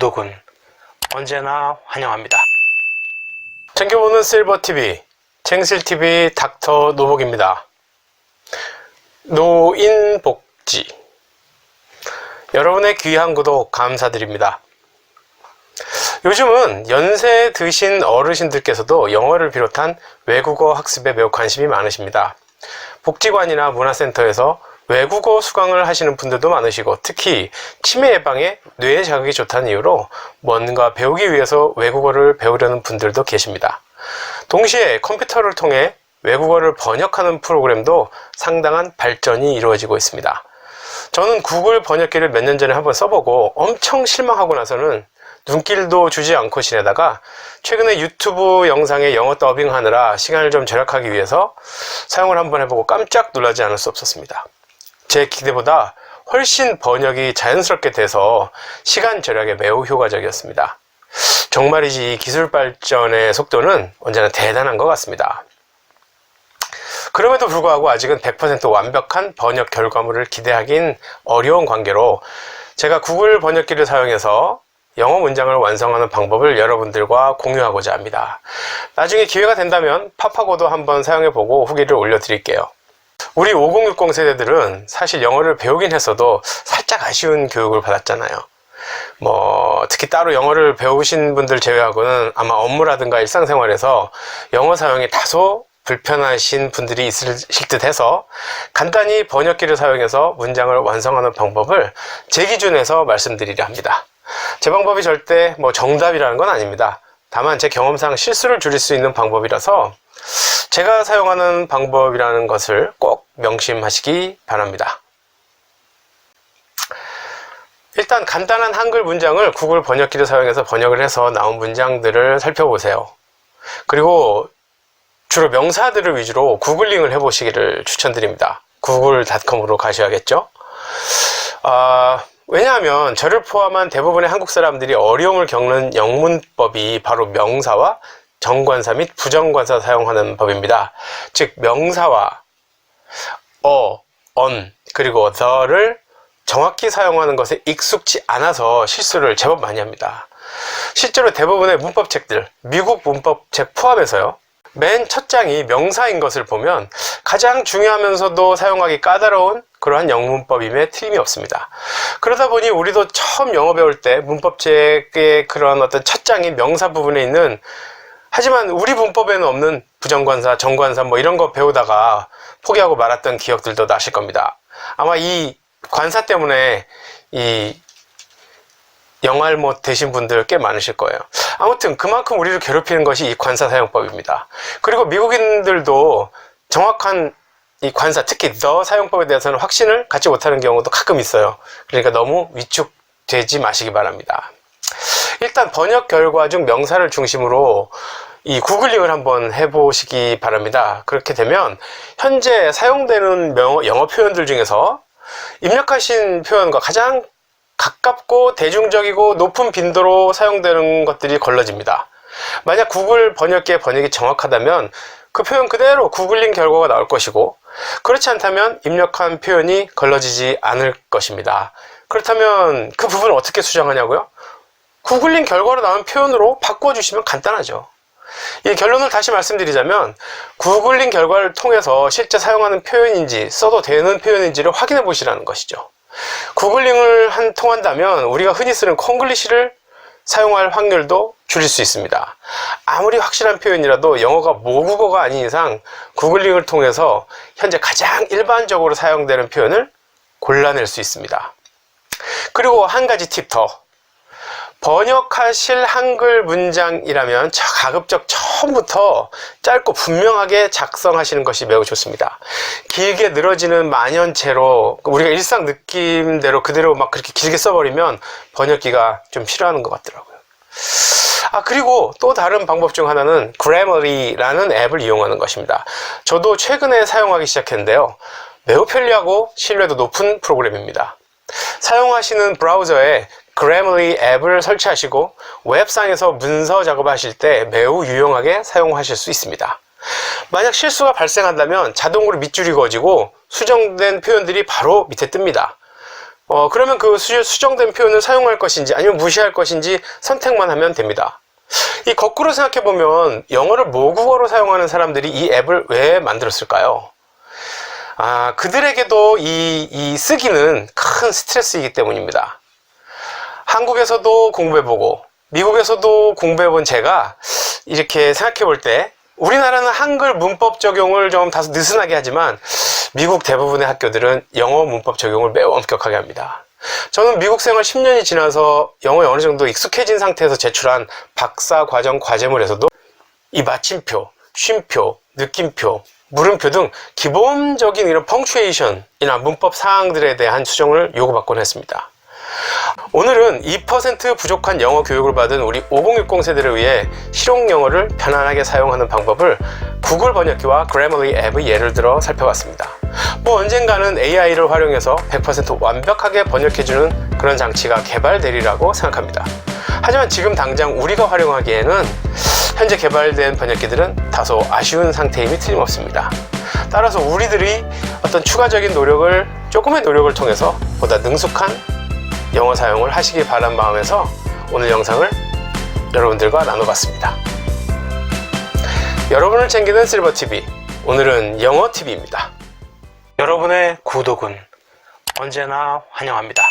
구독은 언제나 환영합니다. 챙겨보는 실버TV, 챙실TV 닥터 노복입니다. 노인복지. 여러분의 귀한 구독 감사드립니다. 요즘은 연세 드신 어르신들께서도 영어를 비롯한 외국어 학습에 매우 관심이 많으십니다. 복지관이나 문화센터에서 외국어 수강을 하시는 분들도 많으시고 특히 치매 예방에 뇌 자극이 좋다는 이유로 뭔가 배우기 위해서 외국어를 배우려는 분들도 계십니다. 동시에 컴퓨터를 통해 외국어를 번역하는 프로그램도 상당한 발전이 이루어지고 있습니다. 저는 구글 번역기를 몇 년 전에 한번 써보고 엄청 실망하고 나서는 눈길도 주지 않고 지내다가 최근에 유튜브 영상에 영어 더빙하느라 시간을 좀 절약하기 위해서 사용을 한번 해보고 깜짝 놀라지 않을 수 없었습니다. 제 기대보다 훨씬 번역이 자연스럽게 돼서 시간 절약에 매우 효과적이었습니다. 정말이지 이 기술 발전의 속도는 언제나 대단한 것 같습니다. 그럼에도 불구하고 아직은 100% 완벽한 번역 결과물을 기대하긴 어려운 관계로 제가 구글 번역기를 사용해서 영어 문장을 완성하는 방법을 여러분들과 공유하고자 합니다. 나중에 기회가 된다면 팝하고도 한번 사용해보고 후기를 올려드릴게요. 우리 5060 세대들은 사실 영어를 배우긴 했어도 살짝 아쉬운 교육을 받았잖아요. 뭐 특히 따로 영어를 배우신 분들 제외하고는 아마 업무라든가 일상생활에서 영어 사용이 다소 불편하신 분들이 있으실 듯 해서 간단히 번역기를 사용해서 문장을 완성하는 방법을 제 기준에서 말씀드리려 합니다. 제 방법이 절대 뭐 정답이라는 건 아닙니다. 다만 제 경험상 실수를 줄일 수 있는 방법이라서 제가 사용하는 방법이라는 것을 꼭 명심하시기 바랍니다. 일단 간단한 한글 문장을 구글 번역기를 사용해서 번역을 해서 나온 문장들을 살펴보세요. 그리고 주로 명사들을 위주로 구글링을 해보시기를 추천드립니다. 구글닷컴으로 가셔야겠죠? 아, 왜냐하면 저를 포함한 대부분의 한국 사람들이 어려움을 겪는 영문법이 바로 명사와 정관사 및 부정관사 사용하는 법입니다. 즉 명사와 어, on 그리고 the를 정확히 사용하는 것에 익숙지 않아서 실수를 제법 많이 합니다. 실제로 대부분의 문법책들, 미국 문법책 포함해서요. 맨 첫 장이 명사인 것을 보면 가장 중요하면서도 사용하기 까다로운 그러한 영문법임에 틀림이 없습니다. 그러다 보니 우리도 처음 영어 배울 때 문법책의 그런 어떤 첫 장이 명사 부분에 있는 하지만 우리 문법에는 없는 부정관사, 정관사 뭐 이런 거 배우다가 포기하고 말았던 기억들도 나실 겁니다. 아마 이 관사 때문에 이 영알 못 되신 분들 꽤 많으실 거예요. 아무튼 그만큼 우리를 괴롭히는 것이 이 관사 사용법입니다. 그리고 미국인들도 정확한 이 관사, 특히 더 사용법에 대해서는 확신을 갖지 못하는 경우도 가끔 있어요. 그러니까 너무 위축되지 마시기 바랍니다. 일단 번역 결과 중 명사를 중심으로 이 구글링을 한번 해보시기 바랍니다. 그렇게 되면 현재 사용되는 영어 표현들 중에서 입력하신 표현과 가장 가깝고 대중적이고 높은 빈도로 사용되는 것들이 걸러집니다. 만약 구글 번역기의 번역이 정확하다면 그 표현 그대로 구글링 결과가 나올 것이고 그렇지 않다면 입력한 표현이 걸러지지 않을 것입니다. 그렇다면 그 부분을 어떻게 수정하냐고요? 구글링 결과로 나온 표현으로 바꿔주시면 간단하죠. 이 결론을 다시 말씀드리자면 구글링 결과를 통해서 실제 사용하는 표현인지 써도 되는 표현인지를 확인해 보시라는 것이죠. 구글링을 한 통한다면 우리가 흔히 쓰는 콩글리시를 사용할 확률도 줄일 수 있습니다. 아무리 확실한 표현이라도 영어가 모국어가 아닌 이상 구글링을 통해서 현재 가장 일반적으로 사용되는 표현을 골라낼 수 있습니다. 그리고 한 가지 팁 더. 번역하실 한글 문장이라면 가급적 처음부터 짧고 분명하게 작성하시는 것이 매우 좋습니다. 길게 늘어지는 만연체로 우리가 일상 느낌대로 그대로 막 그렇게 길게 써버리면 번역기가 좀 필요한 것 같더라고요. 아, 그리고 또 다른 방법 중 하나는 Grammarly라는 앱을 이용하는 것입니다. 저도 최근에 사용하기 시작했는데요. 매우 편리하고 신뢰도 높은 프로그램입니다. 사용하시는 브라우저에 그래머리 앱을 설치하시고 웹상에서 문서 작업하실 때 매우 유용하게 사용하실 수 있습니다. 만약 실수가 발생한다면 자동으로 밑줄이 그어지고 수정된 표현들이 바로 밑에 뜹니다. 어, 그러면 그 수, 수정된 표현을 사용할 것인지 아니면 무시할 것인지 선택만 하면 됩니다. 이 거꾸로 생각해 보면 영어를 모국어로 사용하는 사람들이 이 앱을 왜 만들었을까요? 아, 그들에게도 이, 이 쓰기는 큰 스트레스이기 때문입니다. 한국에서도 공부해보고 미국에서도 공부해본 제가 이렇게 생각해 볼 때 우리나라는 한글 문법 적용을 좀 다소 느슨하게 하지만 미국 대부분의 학교들은 영어 문법 적용을 매우 엄격하게 합니다. 저는 미국 생활 10년이 지나서 영어에 어느 정도 익숙해진 상태에서 제출한 박사 과정 과제물에서도 이 마침표, 쉼표, 느낌표, 물음표 등 기본적인 이런 펑츄에이션이나 문법 사항들에 대한 수정을 요구받곤 했습니다. 오늘은 2% 부족한 영어 교육을 받은 우리 5060 세대를 위해 실용 영어를 편안하게 사용하는 방법을 구글 번역기와 그래머리 앱의 예를 들어 살펴봤습니다. 뭐 언젠가는 AI를 활용해서 100% 완벽하게 번역해주는 그런 장치가 개발되리라고 생각합니다. 하지만 지금 당장 우리가 활용하기에는 현재 개발된 번역기들은 다소 아쉬운 상태임이 틀림없습니다. 따라서 우리들이 어떤 추가적인 노력을 조금의 노력을 통해서 보다 능숙한 영어 사용을 하시기 바란 마음에서 오늘 영상을 여러분들과 나눠봤습니다. 여러분을 챙기는 실버TV 오늘은 영어TV입니다. 여러분의 구독은 언제나 환영합니다.